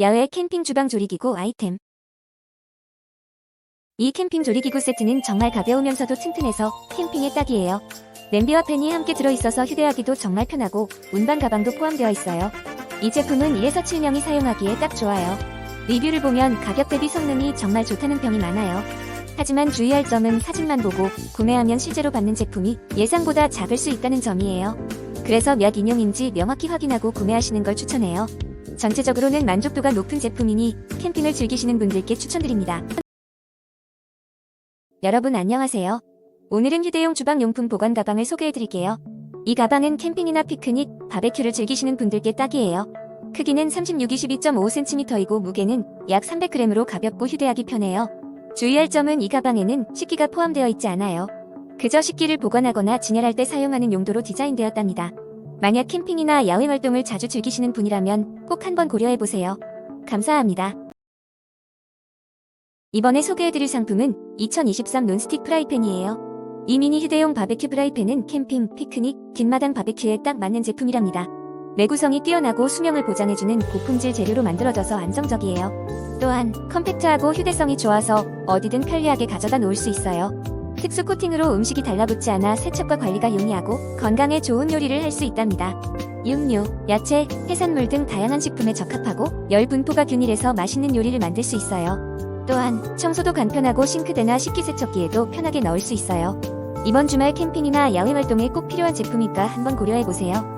야외 캠핑 주방 조리기구 아이템. 이 캠핑 조리기구 세트는 정말 가벼우면서도 튼튼해서 캠핑에 딱이에요. 냄비와 팬이 함께 들어있어서 휴대하기도 정말 편하고 운반 가방도 포함되어 있어요. 이 제품은 1에서 7명이 사용하기에 딱 좋아요. 리뷰를 보면 가격 대비 성능이 정말 좋다는 평이 많아요. 하지만 주의할 점은 사진만 보고 구매하면 실제로 받는 제품이 예상보다 작을 수 있다는 점이에요. 그래서 몇 인용인지 명확히 확인하고 구매하시는 걸 추천해요. 전체적으로는 만족도가 높은 제품이니 캠핑을 즐기시는 분들께 추천드립니다. 여러분 안녕하세요. 오늘은 휴대용 주방용품 보관 가방을 소개해드릴게요. 이 가방은 캠핑이나 피크닉, 바베큐를 즐기시는 분들께 딱이에요. 크기는 36, 22.5cm이고 무게는 약 300g으로 가볍고 휴대하기 편해요. 주의할 점은 이 가방에는 식기가 포함되어 있지 않아요. 그저 식기를 보관하거나 진열할 때 사용하는 용도로 디자인되었답니다. 만약 캠핑이나 야외 활동을 자주 즐기시는 분이라면 꼭 한번 고려해보세요. 감사합니다. 이번에 소개해드릴 상품은 2023 논스틱 프라이팬이에요. 이 미니 휴대용 바베큐 프라이팬은 캠핑, 피크닉, 뒷마당 바베큐에 딱 맞는 제품이랍니다. 내구성이 뛰어나고 수명을 보장해주는 고품질 재료로 만들어져서 안정적이에요. 또한 컴팩트하고 휴대성이 좋아서 어디든 편리하게 가져다 놓을 수 있어요. 특수 코팅으로 음식이 달라붙지 않아 세척과 관리가 용이하고 건강에 좋은 요리를 할 수 있답니다. 육류, 야채, 해산물 등 다양한 식품에 적합하고 열 분포가 균일해서 맛있는 요리를 만들 수 있어요. 또한 청소도 간편하고 싱크대나 식기세척기에도 편하게 넣을 수 있어요. 이번 주말 캠핑이나 야외 활동에 꼭 필요한 제품이니까 한번 고려해보세요.